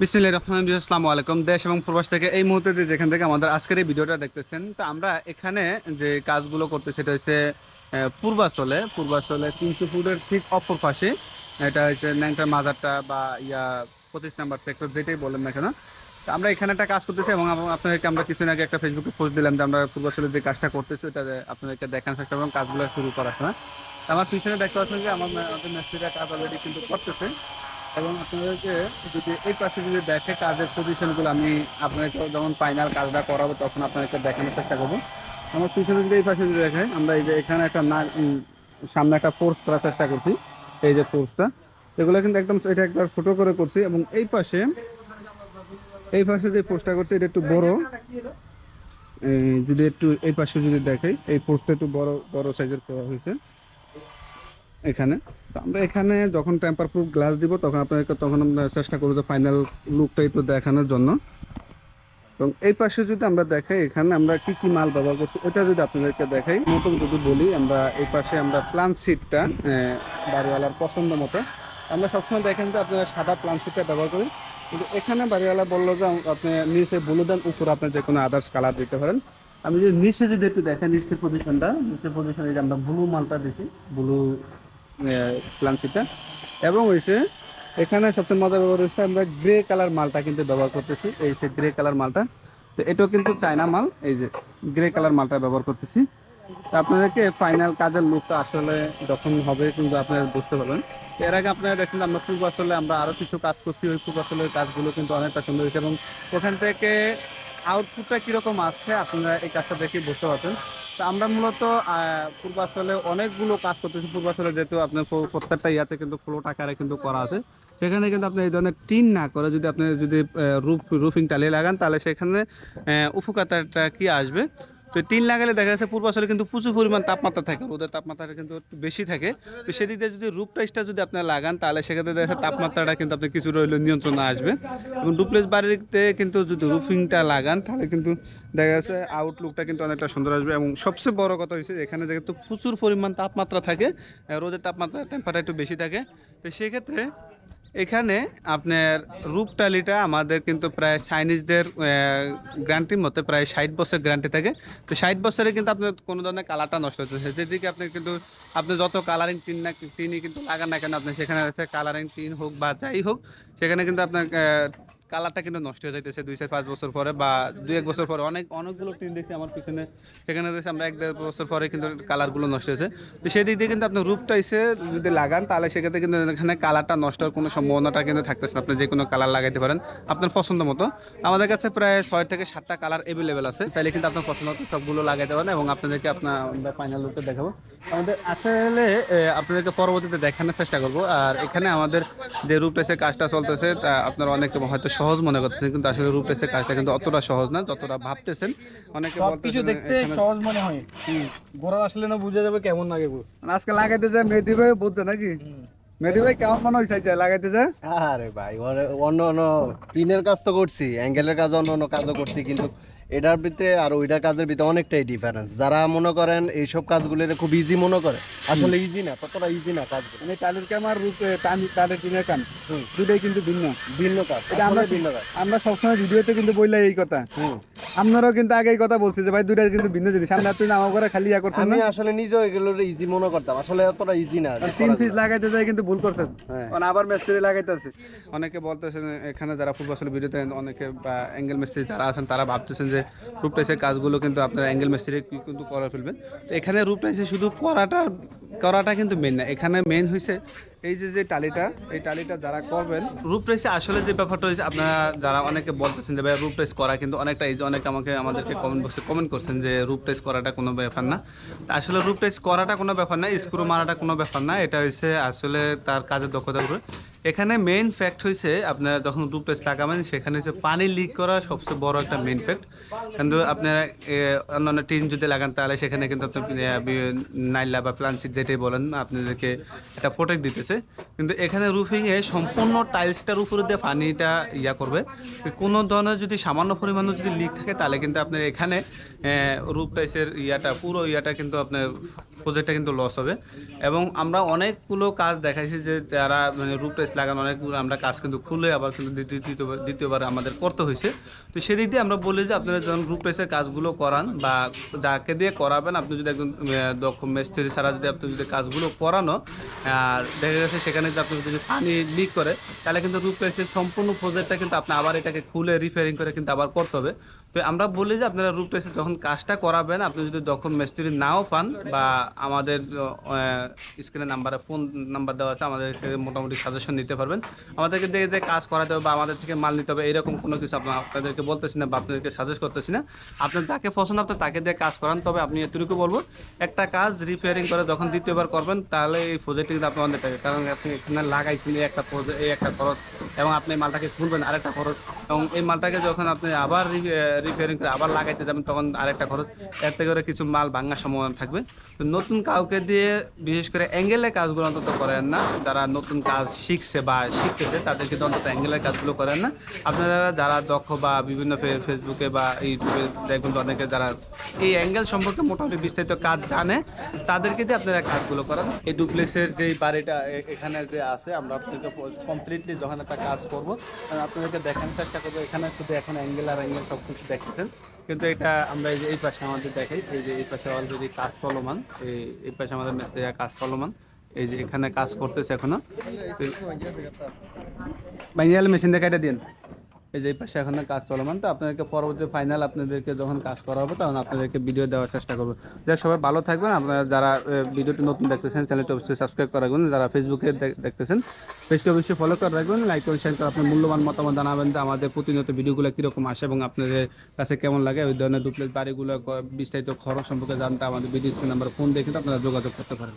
বিসমিল্লাহির রহমানির রহিম, আসসালামু আলাইকুম। দেশ এবং প্রবাস থেকে এই মুহূর্তে যেখান থেকে আমাদের আজকের এই ভিডিওটা দেখতেছেন, তো আমরা এখানে যে কাজগুলো করতে সেটা হচ্ছে পূর্বাচলে। পূর্বাচলে তিনশো ফুটের ঠিক অপর পাশে, এটা হচ্ছে ন্যাংটা মাজারটা বা ইয়া পঁচিশ নাম্বার সেক্টর যেটাই বলেন না কেন। তো আমরা এখানে একটা কাজ করতেছি এবং আপ- আপনাদেরকে আমরা কিছুদিন আগে একটা ফেসবুকে পোস্ট দিলাম যে আমরা পূর্বাচলে যে কাজটা করতেছি, ওটা আপনাদেরকে দেখান চেষ্টা এবং কাজগুলো শুরু করার সময়। আমার পিছনে দেখতে পাচ্ছেন যে আমার আমাদের কাজ অলরেডি কিন্তু করতেছে। এবং আপনাদেরকে যদি এই পাশে যদি দেখে কাজের পজিশনগুলো আমি আপনাদেরকে যখন ফাইনাল কাজটা করাবো তখন আপনাদেরকে দেখানোর চেষ্টা করব। আমার পিছনে যদি এই পাশে যদি দেখে আমরা এই যে এখানে একটা না সামনে একটা ফোর্স করার চেষ্টা করছি, এই যে ফোর্সটা এগুলো কিন্তু একদম এটা একবার ছোটো করে করছি এবং এই পাশে এই পাশে যে ফোর্সটা করছি, এটা একটু বড়। যদি একটু এই পাশে যদি দেখাই এই ফোর্সটা একটু বড় বড় সাইজের করা হয়েছে। এখানে। আমরা এখানে যখন টেম্পার প্রুফ গ্লাস দিব, তখন আপনাদেরকে তখন আমরা চেষ্টা করব যে ফাইনাল লুকটা একটু দেখানোর জন্য। এবং এই পাশে যদি আমরা দেখাই, এখানে আমরা কি কি মাল ব্যবহার করছি এটা যদি আপনাদেরকে দেখাই। নতুন যদি বলি, আমরা এই পাশে আমরা প্লান সিটটা বাড়িওয়ালার পছন্দ মতো। আমরা সবসময় দেখেন যে আপনারা সাদা প্লান সিটটা ব্যবহার করি কিন্তু এখানে বাড়িওয়ালা বলল যে আপনি নিচে ব্লু দেন, উপরে আপনি যে কোনো আদার্স কালার দিতে পারেন। আমি যদি নিচে যদি একটু দেখেন নিচের পজিশনটা নিচের পজিশনে যে আমরা ব্লু মালটা দিছি ব্লু প্লান্সিটা এবং হয়েছে এখানে সবচেয়ে মজার ব্যবহার হচ্ছে আমরা গ্রে কালার মালটা কিন্তু ব্যবহার করতেছি, এই যে গ্রে কালার মালটা। তো এটাও কিন্তু চায়না মাল, এই যে গ্রে কালার মালটা ব্যবহার করতেছি। তো আপনাদেরকে ফাইনাল কাজের লুকটা আসলে যখন হবে কিন্তু আপনারা বুঝতে পারবেন। এর আগে আপনারা দেখেন, আমরা পূর্ব আসলে আমরা আরও কিছু কাজ করছি, ওই পূর্ব আসলের কাজগুলো কিন্তু অনেকটা সুন্দর হয়েছে। এবং ওখান থেকে আউটপুটটা কীরকম আসছে, আপনারা এই কাজটা দেখে বুঝতে পারছেন। আমরা মূলত পূর্বাঞ্চলে অনেকগুলো কাজ করতেছি। পূর্বাচলে যেহেতু আপনার প্রত্যেকটা ইয়াতে কিন্তু ফ্লোট আকারে কিন্তু করা আছে। সেখানে কিন্তু আপনি এই ধরনের টিন না করে যদি আপনি যদি রুফ রুফিং টালিয়ে লাগান, তাহলে সেখানে উপকারটা কি আসবে? তো টিন লাগালে দেখা যাচ্ছে পূর্বাচলে কিন্তু প্রচুর পরিমাণ তাপমাত্রা থাকে, রোদের তাপমাত্রাটা কিন্তু বেশি থাকে। তো সেদিক যদি রুফ টাইসটা যদি আপনি লাগান, তাহলে সেক্ষেত্রে দেখা যাচ্ছে তাপমাত্রাটা কিন্তু আপনি কিছু রইল নিয়ন্ত্রণে আসবে। এবং ডুপ্লেস বাড়িতে কিন্তু যদি রুফিংটা লাগান, তাহলে কিন্তু দেখা যাচ্ছে আউটলুকটা কিন্তু অনেকটা সুন্দর আসবে। এবং সবচেয়ে বড় কথা হয়েছে এখানে যেহেতু প্রচুর পরিমাণ তাপমাত্রা থাকে রোদের তাপমাত্রা টেম্পারেচার একটু বেশি থাকে, তো সেক্ষেত্রে এখানে আপনার রূপটালিটা আমাদের কিন্তু প্রায় চাইনিজদের গ্যারান্টির মতো প্রায় ষাট বছর গ্যারান্টি থাকে। তো ষাট বছরে কিন্তু আপনার কোনো ধরনের কালারটা নষ্ট হচ্ছে। যেদিকে আপনি কিন্তু, আপনি যত কালারিং টিন না, টিনই কিন্তু লাগান না কেন, আপনি সেখানে হচ্ছে কালারিং টিন হোক বা যাই হোক, সেখানে কিন্তু আপনার কালারটা কিন্তু নষ্ট হয়ে যাইতেছে দুই চার পাঁচ বছর পরে বা দুই এক বছর পরে। অনেক অনেকগুলো টিন দেখছি আমার পিছনে। সেখানে দেখছি আমরা এক দেড় বছর পরে কিন্তু কালারগুলো নষ্ট হয়েছে। তো সেই দিক দিয়ে কিন্তু আপনি রূপটা এসে যদি লাগান, তাহলে সেক্ষেত্রে কিন্তু এখানে কালারটা নষ্ট হওয়ার কোনো সম্ভাবনাটা কিন্তু থাকতেছে। আপনি যে কোনো কালার লাগাইতে পারেন আপনার পছন্দ মতো। আমাদের কাছে প্রায় ছয় থেকে সাতটা কালার অ্যাভেলেবেল আছে। তাহলে কিন্তু আপনার পছন্দ মতো সবগুলো লাগাইতে পারেন এবং আপনাদেরকে আপনার ফাইনাল লুকটা দেখাবো। আমাদের আসলে আপনাদেরকে পরবর্তীতে দেখানোর চেষ্টা করব। আর এখানে আমাদের যে রূপটা টেস্টের কাজটা চলতেছে, তা আপনারা অনেক হয়তো সহজ মনে করতেছেন কিন্তু আসলে রূপ কাজটা কিন্তু অতটা সহজ না যতটা ভাবতেছেন। অনেকে সবকিছু বলতেছেন দেখতে সহজ মনে হয়। ঘোরা আসলে না বুঝে যাবে কেমন লাগে গো। মানে আজকে লাগাইতে যায় মেহেদি ভাই বলতে নাকি? মেহেদি ভাই কেমন মনে হয়েছে যা লাগাইতে যায়? আরে ভাই অন্য অন্য টিনের কাজ তো করছি অ্যাঙ্গেলের কাজ অন্য অন্য কাজও করছি কিন্তু এটার ভিতরে আর ওইটার কাজের ভিতরে অনেকটাই ডিফারেন্স যারা মনে করেন এইসব কাজগুলো খুব ইজি মনে করে আসলে ইজি না ততটা ইজি না কাজ মানে টালির কাম আর টানি টালির টিনের কাম দুটাই কিন্তু ভিন্ন। ভিন্ন কাজ এটা আমরা ভিন্ন কাজ। আমরা সবসময় ভিডিওতে কিন্তু বললে এই কথা। হুম। আপনারাও কিন্তু আগে এই কথা বলছি যে ভাই দুইটা কিন্তু ভিন্ন জিনিস। সামনে আপনি আমার করে খালি ইয়া করছেন আমি আসলে নিজেও এগুলো ইজি মনে করতাম। আসলে এতটা ইজি না তিন পিস লাগাইতে যায় কিন্তু ভুল করছেন। মানে আবার মিস্ত্রি লাগাইতেছে। অনেকে বলতেছেন এখানে যারা ফুটবল আসলে ভিডিওতে অনেকে বা অ্যাঙ্গেল মিস্ত্রি যারা আছেন তারা ভাবতেছেন যে রূপ টাইসের কাজগুলো কিন্তু আপনারা অ্যাঙ্গেল মিস্ত্রি কিন্তু করে ফেলবেন। তো এখানে রূপ টাইসে শুধু করাটা করাটা কিন্তু মেন না। এখানে মেন হয়েছে এই যে যে টালিটা, এই টালিটা যারা করবেন রুপ টাইসে আসলে যে ব্যাপারটা হয়েছে, আপনারা যারা অনেকে বলতেছেন যে ভাই রুপ করা, কিন্তু অনেকটা এই যে অনেকে আমাকে, আমাদেরকে কমেন্ট বক্সে কমেন্ট করছেন যে রুপ টাইস করাটা কোনো ব্যাপার না। আসলে রুপ টাইস করাটা কোনো ব্যাপার না, স্ক্রু মারাটা কোনো ব্যাপার না, এটা হয়েছে আসলে তার কাজের দক্ষতার উপরে। এখানে মেইন ফ্যাক্ট হয়েছে আপনারা যখন টাইস লাগাবেন, সেখানে হচ্ছে পানি লিক করা সবচেয়ে বড় একটা মেইন ফ্যাক্ট কিন্তু আপনারা অন্যান্য টিন যদি লাগান, তাহলে সেখানে কিন্তু আপনি নাইলা বা প্লান্সিক যেটাই বলেন, আপনাদেরকে এটা প্রোটেক্ট দিতেছে। কিন্তু এখানে রুফিংয়ে সম্পূর্ণ টাইলসটার উপরে দিয়ে পানিটা ইয়া করবে। কোনো ধরনের যদি সামান্য পরিমাণে যদি লিক থাকে, তাহলে কিন্তু আপনার এখানে রুফ টাইসের ইয়াটা, পুরো ইয়াটা কিন্তু আপনার প্রজেক্টটা কিন্তু লস হবে। এবং আমরা অনেকগুলো কাজ দেখাইছি যে যারা মানে রুফ টাইস লাগানো অনেকগুলো আমরা কাজ কিন্তু খুলে আবার কিন্তু দ্বিতীয়- দ্বিতীয়বার দ্বিতীয়বার আমাদের করতে হয়েছে। তো সেদিক দিয়ে আমরা বলি যে আপনারা যখন গ্রুপ রেসের কাজগুলো করান বা যাকে দিয়ে করাবেন, আপনি যদি একজন দক্ষ মিস্ত্রি ছাড়া যদি আপনি যদি কাজগুলো করানো, আর দেখা গেছে সেখানে যদি আপনি যদি পানি লিক করে, তাহলে কিন্তু রুপ রেসের সম্পূর্ণ প্রজেক্টটা কিন্তু আপনি আবার এটাকে খুলে রিপেয়ারিং করে কিন্তু আবার করতে হবে। তো আমরা বলি যে আপনারা রুপ রেসে যখন কাজটা করাবেন, আপনি যদি দক্ষ মিস্ত্রি নাও পান বা আমাদের স্ক্রিনে নাম্বারে ফোন নাম্বার দেওয়া আছে আমাদের মোটামুটি সাজেশন নিতে পারবেন। আমাদেরকে দিয়ে যে কাজ করাতে হবে বা আমাদের থেকে মাল নিতে হবে, এরকম কোনো কিছু আপনার আপনাদেরকে বলতেছি না বা আপনাদেরকে সাজেস্ট করতেছি না। আপনার যাকে পছন্দ আপনার তাকে দিয়ে কাজ করান, তবে আপনি এতটুকু বলব, একটা কাজ রিপেয়ারিং করে যখন দ্বিতীয়বার করবেন, তাহলে এই প্রজেক্টে কিন্তু আপনার অনেক টাকা কারণ আপনি এখানে লাগাইছেন এই একটা এই একটা খরচ, এবং আপনি মালটাকে খুলবেন আরেকটা খরচ, এবং এই মালটাকে যখন আপনি আবার রিপেয়ারিং করে আবার লাগাইতে যাবেন, তখন আরেকটা খরচ। এর থেকে করে কিছু মাল ভাঙার সম্ভাবনা থাকবে। তো নতুন কাউকে দিয়ে বিশেষ করে অ্যাঙ্গেলের কাজগুলো অন্তত করেন না। যারা নতুন কাজ শিখছে বা শিখতেছে, তাদেরকে অন্তত অ্যাঙ্গেলের কাজগুলো করেন না। আপনারা যারা দক্ষ বা বিভিন্ন ফেসবুকে বা ইউটিউবে দেখবেন অনেকে যারা এই অ্যাঙ্গেল সম্পর্কে মোটামুটি বিস্তারিত কাজ জানে, তাদেরকে দিয়ে আপনারা কাজগুলো করেন। এই ডুপ্লেক্সের যে বাড়িটা এখানে যে আছে, আমরা আপনাকে কমপ্লিটলি যখন একটা কাজ করব, আপনাদেরকে দেখানোর চেষ্টা করব, এখানে শুধু এখন অ্যাঙ্গেল আর অ্যাঙ্গেল সব কিছু দেখতেছেন কিন্তু এটা আমরা এই যে এই পাশে আমাদের দেখাই এই যে এই পাশে অলরেডি কাজ চলমান এই এই পাশে আমাদের মেসে কাজ চলমান এই যে এখানে কাজ করতেছে এখনও বাইনাল মেশিন দেখা এটা দিন এই যে পাশে এখনও কাজ চলমান, তো আপনাদেরকে পরবর্তী ফাইনাল আপনাদেরকে যখন কাজ করা হবে, তখন আপনাদেরকে ভিডিও দেওয়ার চেষ্টা করব। যাই সবাই ভালো থাকবেন। আপনারা যারা ভিডিওটি নতুন দেখতেছেন চ্যানেলটি অবশ্যই সাবস্ক্রাইব করে রাখবেন যারা ফেসবুকে দেখতেছেন পেজটি অবশ্যই ফলো করে রাখবেন লাইক করে শেয়ার করে আপনার মূল্যবান মতামত জানাবেন যে আমাদের প্রতিনিয়ত ভিডিওগুলো কীরকম আসে এবং আপনাদের কাছে কেমন লাগে, ওই ধরনের ডুপ্লেট বাড়িগুলো বিস্তারিত খরচ সম্পর্কে জানতে আমাদের ভিডিও স্ক্রিন নাম্বার ফোন দিয়ে কিন্তু আপনারা যোগাযোগ করতে পারেন।